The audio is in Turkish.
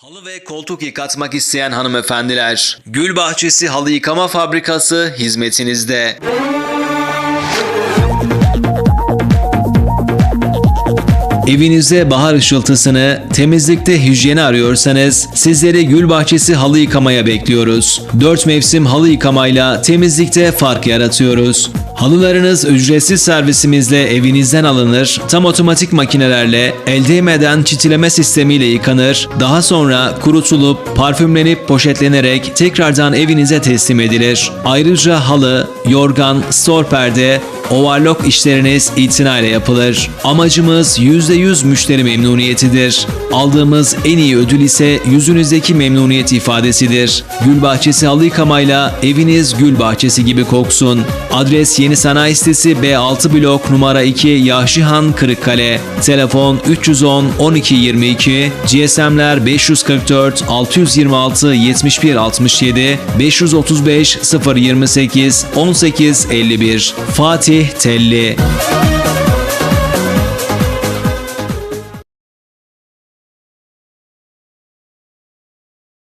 Halı ve koltuk yıkatmak isteyen hanımefendiler, Gül Bahçesi Halı Yıkama Fabrikası hizmetinizde. Evinize bahar ışıltısını, temizlikte hijyeni arıyorsanız sizleri Gül Bahçesi Halı Yıkamaya bekliyoruz. 4 mevsim halı yıkamayla temizlikte fark yaratıyoruz. Halılarınız ücretsiz servisimizle evinizden alınır, tam otomatik makinelerle el değmeden çitileme sistemiyle yıkanır, daha sonra kurutulup parfümlenip poşetlenerek tekrardan evinize teslim edilir. Ayrıca halı, yorgan, store perde, overlock işleriniz itinayla yapılır. Amacımız %100 müşteri memnuniyetidir. Aldığımız en iyi ödül ise yüzünüzdeki memnuniyet ifadesidir. Gül Bahçesi halı yıkamayla eviniz gül bahçesi gibi koksun. Adres Yeni Sanayi Sitesi B6 blok numara 2 Yahşihan Kırıkkale. Telefon 310 12 22 GSM'ler 544 626 71 67 535 028 18 51 Fatih Telli